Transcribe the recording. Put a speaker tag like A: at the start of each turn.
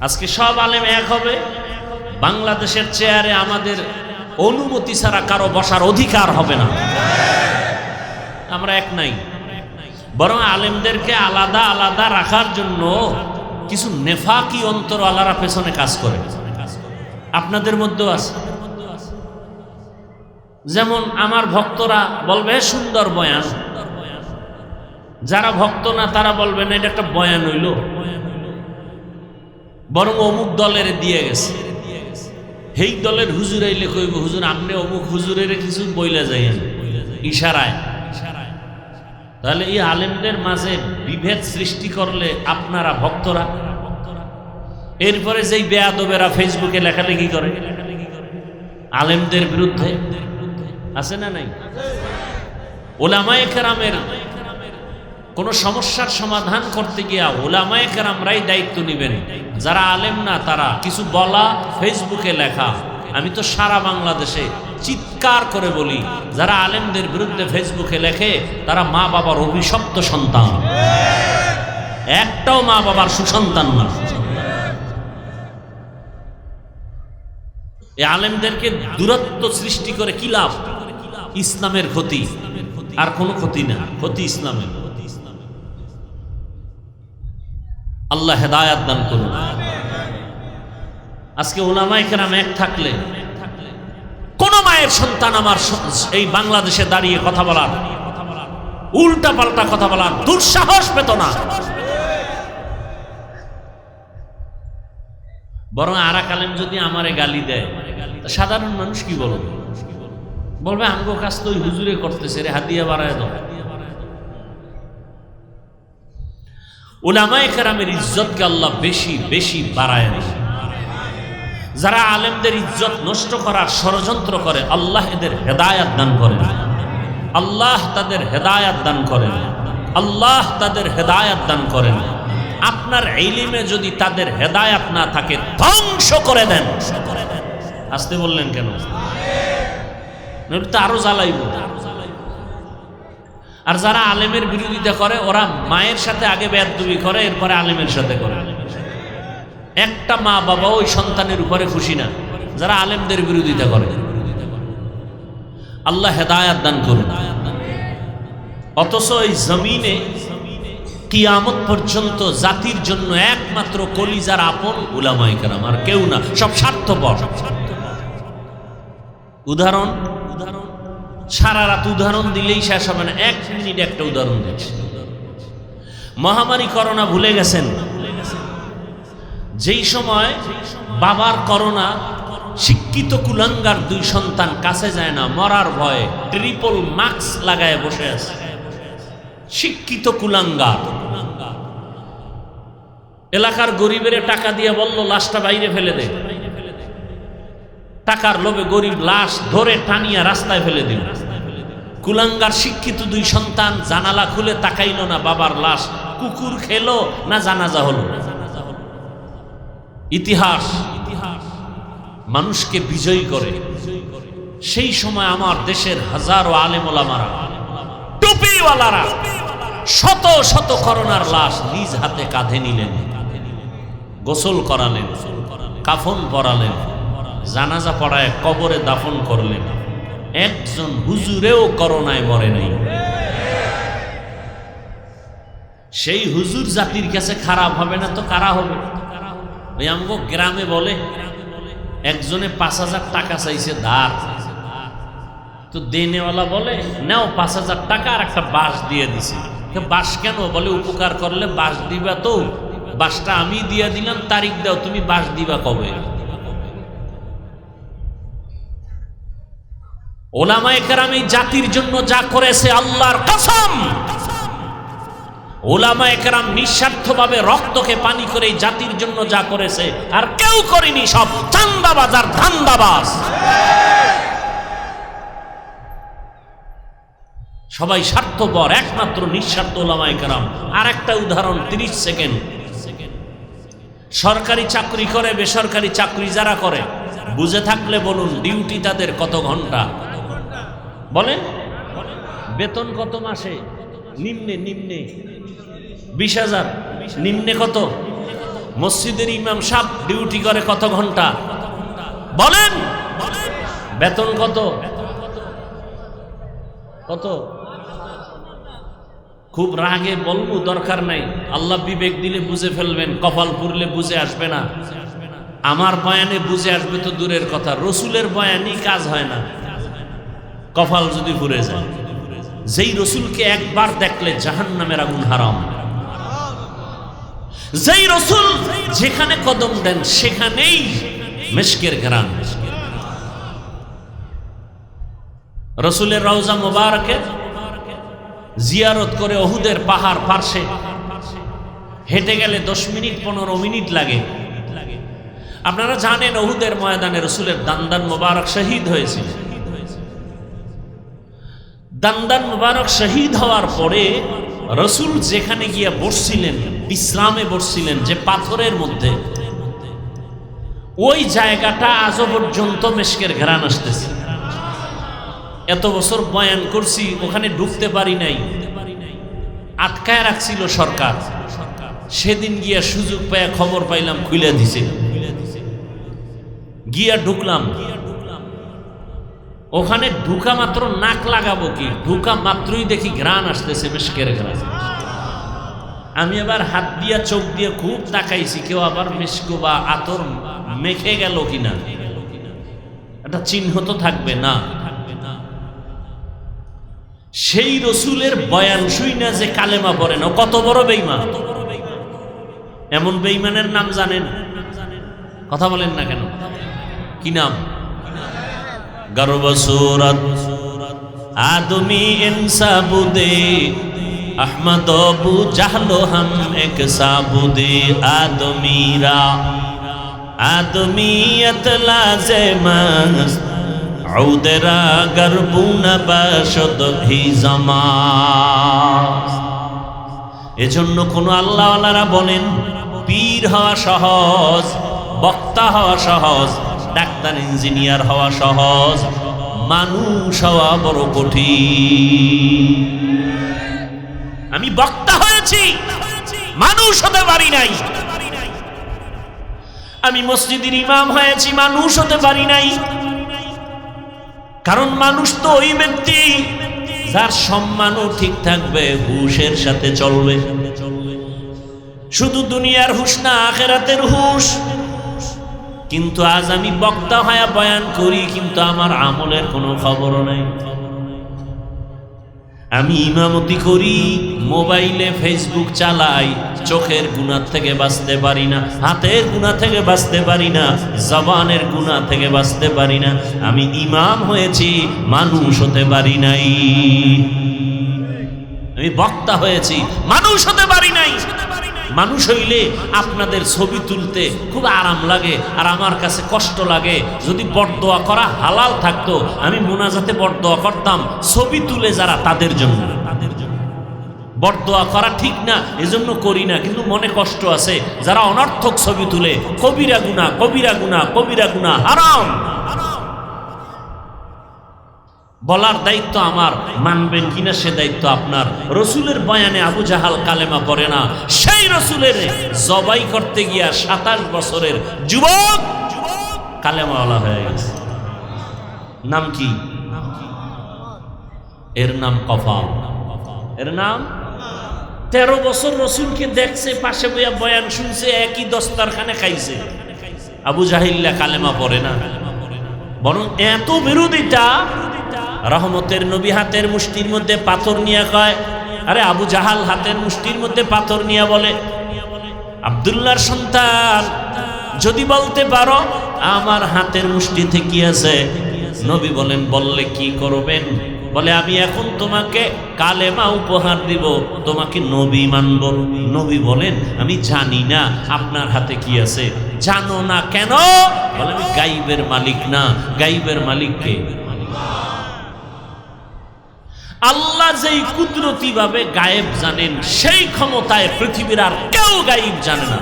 A: আজকে সব আলেম এক হবে। বাংলাদেশের চেয়ারে আমাদের অনুমতি ছাড়া কারও বসার অধিকার হবে না। আমরা এক নাই। বরং আলেমদেরকে আলাদা আলাদা রাখার জন্য কিছু নেফাকি অন্তর আলারা পেছনে কাজ করে। আপনাদের মধ্যেও আছে। যেমন আমার ভক্তরা বলবে, "এ সুন্দর বয়ান। যারা ভক্ত না, তারা বলবে, না, এটা একটা বয়ান হইল। বরং অমুক দলের দিয়ে গেছে। সেই দলের হুজুর আইলে কইব হুজুর, আপনি অমুক হুজুরের কিছু বইলে যাইয়েন, ইশারায়। তাহলে এই আলেমদের মাঝে বিভেদ সৃষ্টি করলে আপনারা ভক্তরা। এরপরে যেই বেয়াদবেরা ফেসবুকে লেখালেখি করে। আলেমদের বিরুদ্ধে আছে না নাই? ওলামায়ে কেরামের কোনো সমস্যার সমাধান করতে গিয়া ওলামায়ে কেরামরাই দায়িত্ব নেবেন। যারা আলেম না, তারা কিছু বলা ফেসবুকে লেখা। আমি তো সারা বাংলাদেশে চিৎকার করে বলি, যারা আলেমদের বিরুদ্ধে ফেসবুকে লেখে, তারা মা বাবার অভিশপ্ত সন্তান। একটাও মা বাবার সুসন্তান না। এই আলেমদেরকে দূরত্ব সৃষ্টি করে কি লাভ? ইসলামের ক্ষতি। আর কোনো ক্ষতি না, ক্ষতি ইসলামের। আল্লাহ হেদায়াত দান করুন। আজকে ওলামাই কেরাম এক থাকলে, কোন মায়ের সন্তান আমার এই বাংলাদেশে দাঁড়িয়ে কথা বলার উল্টা পাল্টা কথা বলার দুঃসাহস পেত না। বরং আরা কালেম যদি আমারে গালি দেয় সাধারণ মানুষ কি বলবে? বলবে, আমগো কাজ তো হুজুরে করতেছে রে, হাতিয়া বাড়ায় দাও। ওলামায়ে কেরামের ইজ্জতকে আল্লাহ বেশি বেশি বাড়ায় দেয় যারা আলেমদের ইজ্জত নষ্ট করার ষড়যন্ত্র করে, আল্লাহ এদের হেদায়াত দান করেন। আল্লাহ তাদের হেদায়াত দান করেন। আল্লাহ তাদের হেদায়াত দান করেন। আপনার এলিমে যদি তাদের হেদায়াত না থাকে, ধ্বংস করে দেন। আসতে বললেন কেন? তো আরও জ্বালাইব। আর যারা আলেমের বিরোধিতা করে, ওরা মায়ের সাথে আগে বেদবি করে, এরপরে আলেমের সাথে করে। একটা মা বাবা ওই সন্তানের উপরে খুশি না, যারা আলেমদের বিরোধিতা করে। আল্লাহ হেদায়াত দান করুন। অথচ এই জমিনে কিয়ামত পর্যন্ত জাতির জন্য একমাত্র কলিজার আপন উলামাই কেরাম, আর কেউ না, সব স্বার্থপর। উদাহরণ উদাহরণ সারা রাত উদাহরণ দিলেই শেষ হবে না। এক মিনিট একটা উদাহরণ দিচ্ছি। মহামারী করোনা ভুলে গেছেন? যেই সময় বাবার করোনা, শিক্ষিত কুলাঙ্গার দুই সন্তান কাছে যায় না, মরার ভয়ে ট্রিপল মাস্ক লাগায় বসে আছে। শিক্ষিত কুলাঙ্গার। এলাকার গরিবের টাকা দিয়ে বলল, লাশটা বাইরে ফেলে দে। টাকার লোভে গরিব লাশ ধরে টানিয়া রাস্তায় ফেলে দিল। কুলাঙ্গার শিক্ষিত দুই সন্তান জানালা খুলে তাকাইল না বাবার লাশ। কুকুর খেলো না জানাজা হলো। ইতিহাস ইতিহাস মানুষকে বিজয়ী করে। সেই সময় আমার দেশের হাজারো আলেমোলামারা, টুপিওয়ালারা শত শত করোনার লাশ নিজ হাতে কাঁধে নিলেন, গোসল করালেন, কাফন পরালেন। জানাজা পড়ায় কবরে দাফন করলেন। একজন হুজুরেও করোনায় মরে নাই। সেই হুজুর জাতির কাছে খারাপ হবে না তো কারা হবে? ওই আমগো গ্রামে বলে, একজনে পাঁচ হাজার টাকা চাইছে ধার। তো দেনেওয়ালা বলে, নাও পাঁচ হাজার টাকা আর একটা বাস দিয়ে দিছে। বাস কেন? বলে, উপকার করলে বাস দিবা তো। বাসটা আমি দিয়ে দিলাম, তারিখ দাও, তুমি বাস দিবা কবে? ওলামায়ে কেরাম এই জাতির জন্য যা করেছে আল্লাহর কসম। ওলামা একরাম নিঃস্বার্থভাবে রক্তকে পানি করে এই জাতির জন্য যা করেছে, আর কেউ করেনি সব। চান্দাবাজ আর ধান্দাবাজ। সবাই স্বার্থপর, একমাত্র নিঃস্বার্থ ওলামা একরাম আর একটা উদাহরণ, তিরিশ সেকেন্ড। সরকারি চাকরি করে, বেসরকারি চাকরি যারা করে, বুঝে থাকলে বলুন ডিউটি তাদের কত ঘণ্টা? বলেন। বেতন কত মাসে? নিম্নে নিম্নে। বিশ হাজার। নিম্নে কত? মসজিদের ইমাম সাহেব ডিউটি করে কত ঘণ্টা? বলেন। বেতন কত? কত? খুব রাগে বলব, দরকার নাই। আল্লাহ বিবেক দিলে বুঝে ফেলবেন, কপাল পুরলে বুঝে আসবে না। আমার বয়ানে বুঝে আসবে তো দূরের কথা। রসুলের বয়ানই কাজ হয় না। কপাল যদি পুড়ে যায়, যেই রসুলকে একবার দেখলে জাহান নামের আগুন হারাম। যেই রসুল যেখানে কদম দেন, সেখানেই মেশকের ঘেরান। রসুলের রওজা মোবারকের জিয়ারত করে অহুদের পাহাড় পার্শ্বে হেঁটে গেলে দশ মিনিট, পনেরো মিনিট লাগে। আপনারা জানেন অহুদের ময়দানে রসুলের দান্দান মোবারক শহীদ হয়েছিল। দান্দান মোবারক শহীদ হওয়ার পরে রসুল যেখানে গিয়ে বসছিলেন, বিশ্রামে বসছিলেন, যে পাথরের মধ্যে, ওই জায়গাটা আজও পর্যন্ত মেশকের ঘেরান আসতেছে। এত বছর বয়ান করছি, ওখানে ঢুকতে পারি নাই। আটকায় রাখছিল সরকার। সেদিন গিয়া সুযোগ পাইয়া খবর পাইলাম, খুলে দিছে। গিয়া ঢুকলাম। ওখানে ঢুকা মাত্র নাক লাগাবো কি? ঢুকা মাত্রই দেখি ঘ্রাণ আসতেছে বেশ মেশকের ঘ্রাণ। আমি আবার হাত দিয়া, চোখ দিয়ে খুব তাকাইছি, কেউ আবার মেশকো বা আতর মেখে গেল কিনা? একটা চিহ্ন তো থাকবে না। সেই রসুলের বয়ান শুই না যে কালেমা পড়ে না কত বড় বেইমান এমন বেইমানের নাম জানেন? কথা বলেন না কেন? কি নাম? গর্ব সুরত আদমি ইনসাবুদে আহমদ বু জাহলো হাম এক সাবুদে আদমিরা আদমিয়ত লাজেমাস عودرا গর্বুন বাসদ হি জামাস এজন্য কোন আল্লাহওয়ালারা বলেন পীর হওয়া সহজ বক্তা হওয়া সহজ ডাক্তার, ইঞ্জিনিয়ার হওয়া সহজ, মানুষ হওয়া বড় কঠিন। আমি বক্তা হয়েছি, মানুষ হতে পারি নাই। আমি মসজিদের ইমাম হয়েছি, মানুষ হতে পারি নাই। কারণ মানুষ তো ওই ব্যক্তি, যার সম্মানও ঠিক থাকবে, হুশের সাথে চলবে। শুধু দুনিয়ার হুশ না, আখেরাতের হুশ কিন্তু আজ আমি বক্তা হয়ে বয়ান করি, কিন্তু আমার আমলের কোনো খবরও নাই। আমি ইমামতি করি, মোবাইলে ফেসবুক চালাই, চোখের গুণা থেকে বাঁচতে পারি না, হাতের গুণা থেকে বাঁচতে পারি না, জবানের গুণা থেকে বাঁচতে পারি না। আমি ইমাম হয়েছি, মানুষ হতে পারি নাই। আমি বক্তা হয়েছি, মানুষ হতে পারি নাই। মানুষ হইলে আপনাদের ছবি তুলতে খুব আরাম লাগে, আর আমার কাছে কষ্ট লাগে। যদি বরদোয়া করা হালাল থাকতো, আমি মোনাজাতে বরদোয়া করতাম, ছবি তুলে যারা তাদের জন্য। তাদের জন্য বরদোয়া করা ঠিক না, এজন্য করি না, কিন্তু মনে কষ্ট আছে। যারা অনর্থক ছবি তুলে, কবিরা গুনা কবিরা গুনা কবিরা গুনা হারাম। বলার দায়িত্ব আমার, মানবেন কিনা সে দায়িত্ব আপনার। রসুলের বয়ানে আবু জাহাল কালেমা পড়ে না, সেই রসুলের জবাই করতে গিয়া সাতাশ বছরের যুবক কালেমাওয়ালা হয়ে গেছে। নাম কি? এর নাম কফাল। এর নাম? তেরো বছর রসুলকে দেখছে, পাশে বইয়া বয়ান শুনছে, একই দস্তারখানে খাইছে। আবু জাহিল্লা কালেমা পড়ে না। বরং এত বিরোধিতা রহমতের নবী হাতের মুষ্টির মধ্যে পাথর নিয়ে কয় আরে আবু জাহাল হাতের মুষ্টির মধ্যে পাথর নিয়ে বলে, আবদুল্লাহর সন্তান, যদি বলতে পারো, আমার হাতের মুষ্টিতে কি আছে। নবী বলেন, বললে কি করবেন? বলে, আমি এখন তোমাকে কালেমা উপহার দিব, তোমাকে নবী মানব। নবী বলেন, আমি জানি না আপনার হাতে কি আছে। জানো না কেন? বলে, আমি গাইবের মালিক না। গাইবের মালিককে আল্লাহ যেই কুদরতি ভাবে গায়েব জানেন সেই ক্ষমতায় পৃথিবীর আর কেউ গায়েব জানে না।